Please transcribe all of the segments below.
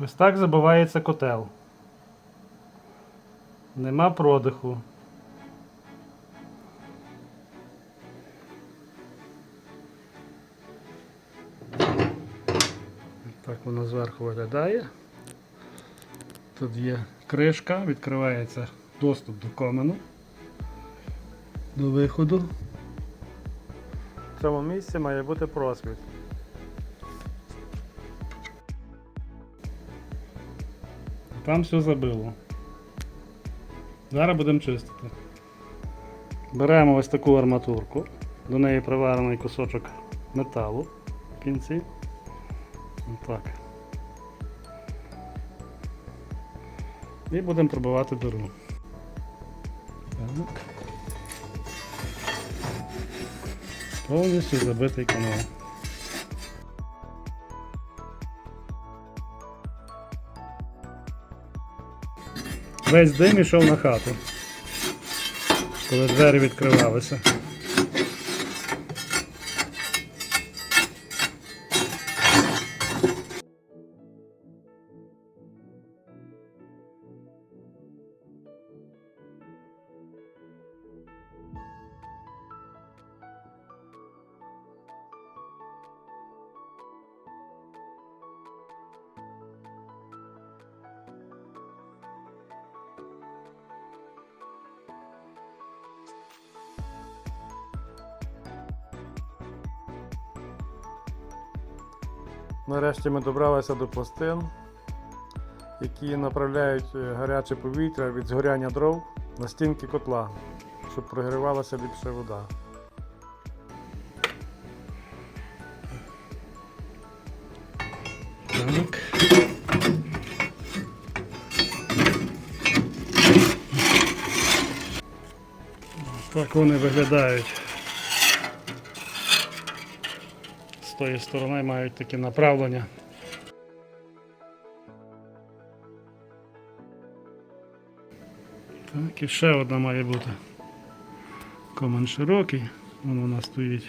Ось так забивається котел. Нема продиху. Так воно зверху виглядає. Тут є кришка, відкривається доступ до комену, до виходу. В цьому місці має бути просвіт. Там все забило. Зараз будемо чистити. Беремо ось таку арматурку, до неї приварений кусочок металу в кінці. Так. І будемо пробивати. Так. Повністю забитий канал. Весь дим ішов на хату, коли двері відкривалися. Нарешті ми добралися до пластин, які направляють е, гаряче повітря від згоряння дров на стінки котла, щоб прогрівалася ліпше вода. Так. Так вони виглядають. З тої сторони мають такі направлення. Так, і ще одна має бути. Комен широкий, воно у нас стоїть.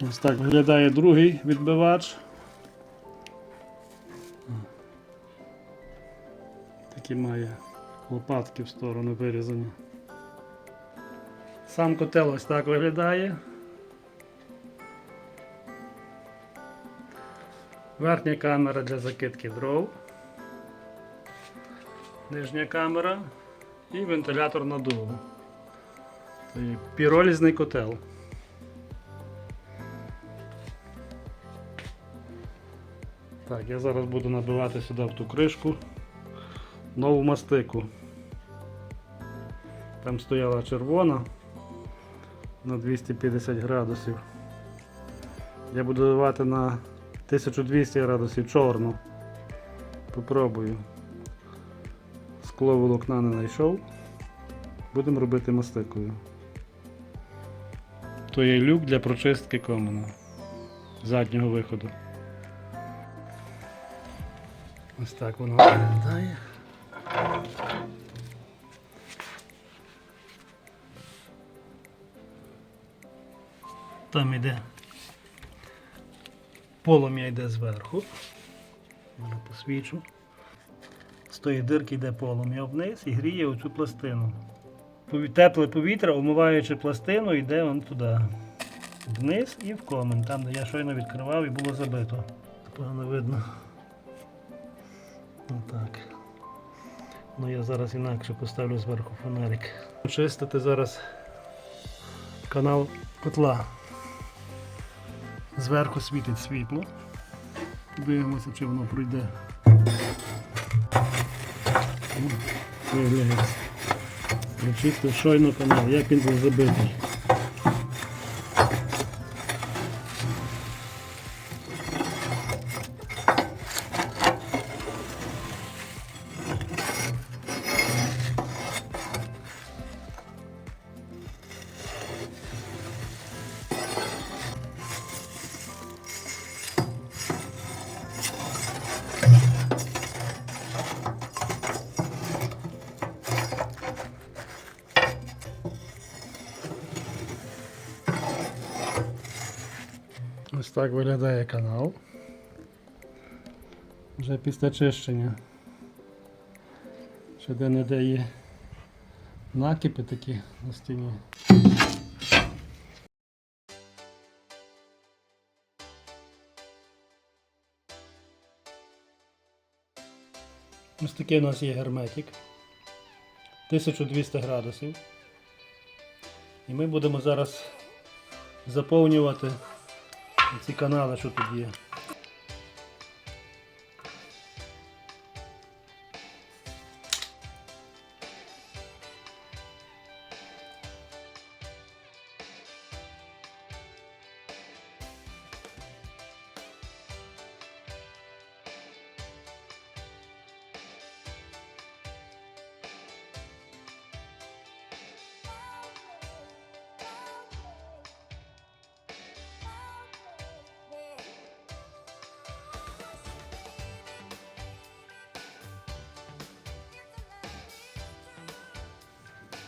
Ось так виглядає другий відбивач. Такі має лопатки в сторону вирізані. Сам котел ось так виглядає. Верхня камера для закидки дров. Нижня камера і вентилятор надуву. Піролізний котел. Так, я зараз буду набивати сюди в ту кришку нову мастику. Там стояла червона на 250 градусів. Я буду давати на 1200 градусів чорну. Попробую. Скло волокна не знайшов. Будемо робити мастикою. То є люк для прочистки комина заднього виходу. Ось так воно виглядає. Там іде полум'я йде зверху. Я посвічу. З тої дирки йде полум'я вниз і гріє оцю пластину. Тепле повітря, омиваючи пластину, йде вон туди. Вниз і в комен, там де я щойно відкривав і було забито. Погано видно. Отак. Ну я зараз інакше поставлю зверху фонарик. Чистити зараз канал котла. Зверху світить світло. Дивимося, чи воно пройде. Виявляється. Чисто щойно канал, як він був забитий. Так виглядає канал. Вже після чищення. Ще де-не-де є накипи такі на стіні. Ось такий у нас є герметик. 1200 градусів. І ми будемо зараз заповнювати ці канали, що тут є.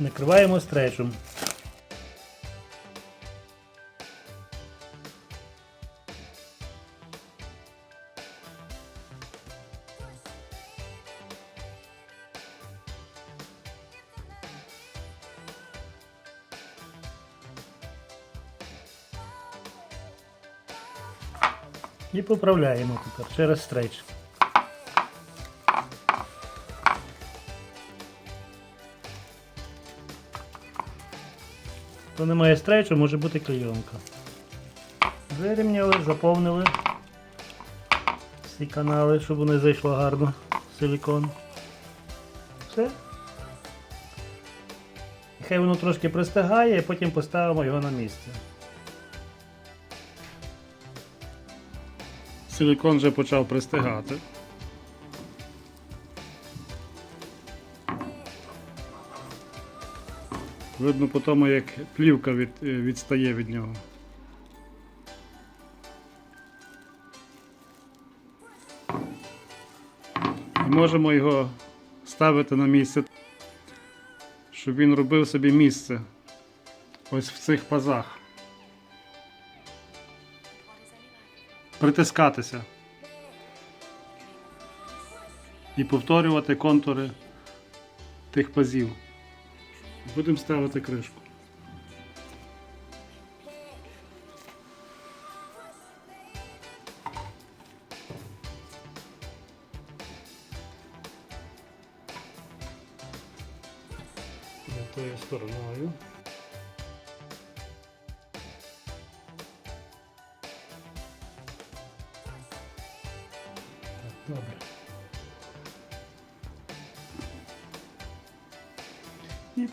Накриваємо стречем. І поправляємо тепер через стрейч. Хто не має може бути клейонка. Вирівняли, заповнили всі канали, щоб вони зайшло гарно силікон. Все. Хай воно трошки пристигає, і потім поставимо його на місце. Силікон вже почав пристигати. Видно по тому, як плівка від, е, відстає від нього. І можемо його ставити на місце, щоб він робив собі місце ось в цих пазах. Притискатися. І повторювати контури тих пазів. Будемо ставити кришку. Добре. І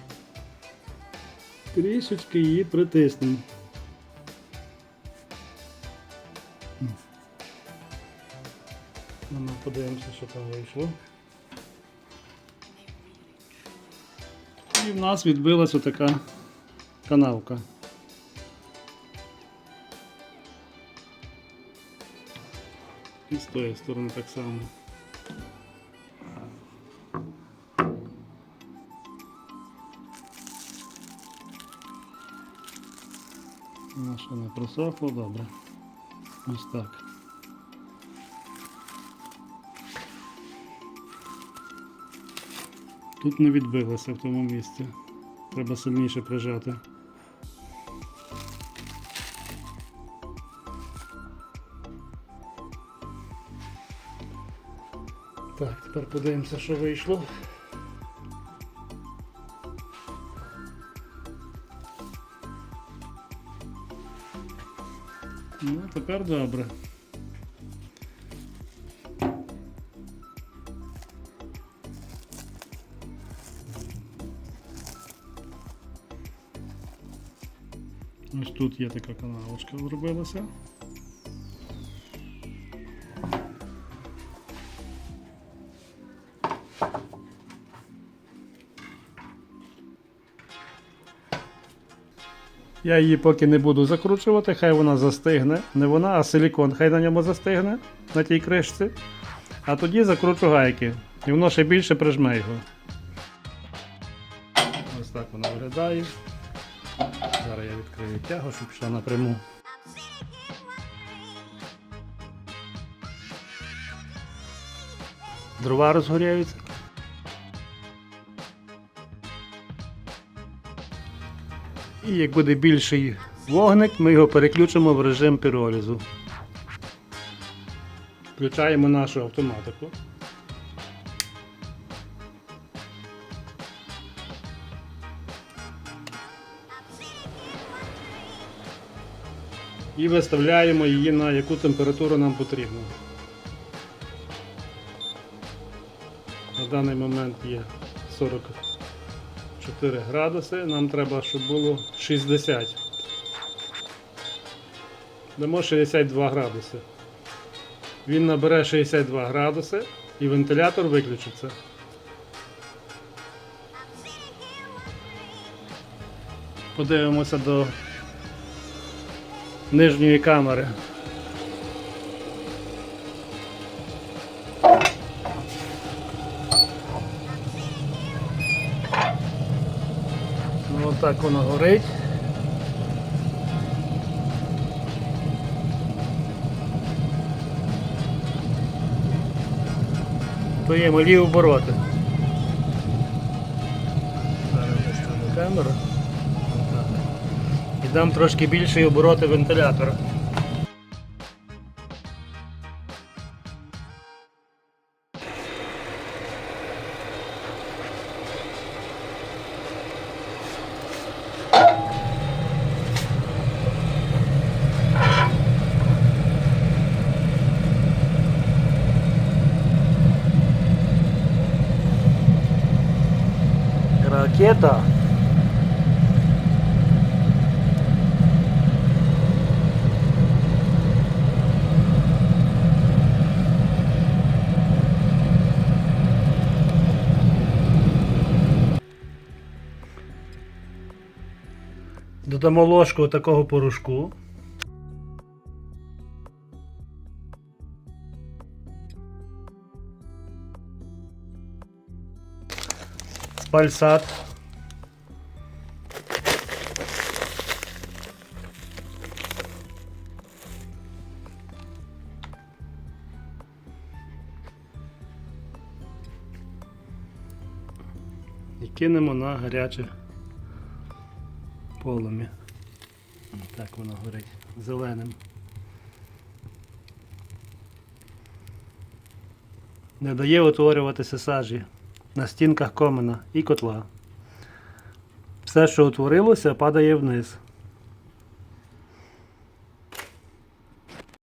трішечки її притиснемо. Ну, ми подивимося, що там вийшло. І в нас відбилася така канавка. І з тої сторони так само. Наше не просохло, добре. Ось так. Тут не відбилося в тому місці. Треба сильніше прижати. Так, тепер подивимося, що вийшло. Ну, тепер добре. Ось тут є така каналочка зробилася. Я її поки не буду закручувати, хай вона застигне. Не вона, а силікон, хай на ньому застигне, на тій кришці. А тоді закручу гайки. І воно ще більше прижме його. Ось так воно виглядає. Зараз я відкрию тягу, щоб йшла напряму. Дрова розгоряються. І як буде більший вогник, ми його переключимо в режим піролізу. Включаємо нашу автоматику. І виставляємо її на яку температуру нам потрібно. На даний момент є 44 градуси, нам треба, щоб було 60. Дамо 62 градуси. Він набере 62 градуси і вентилятор виключиться. Подивимося до нижньої камери. Ну отак воно горить. То є малі обороти. Зараз виставлю камеру. І дам трошки більші обороти вентилятора. Ракета. Додамо ложку такого порошку. Спальсат. І кинемо на гаряче полум'я. Так воно горить зеленим. Не дає утворюватися сажі на стінках комина і котла. Все, що утворилося, падає вниз.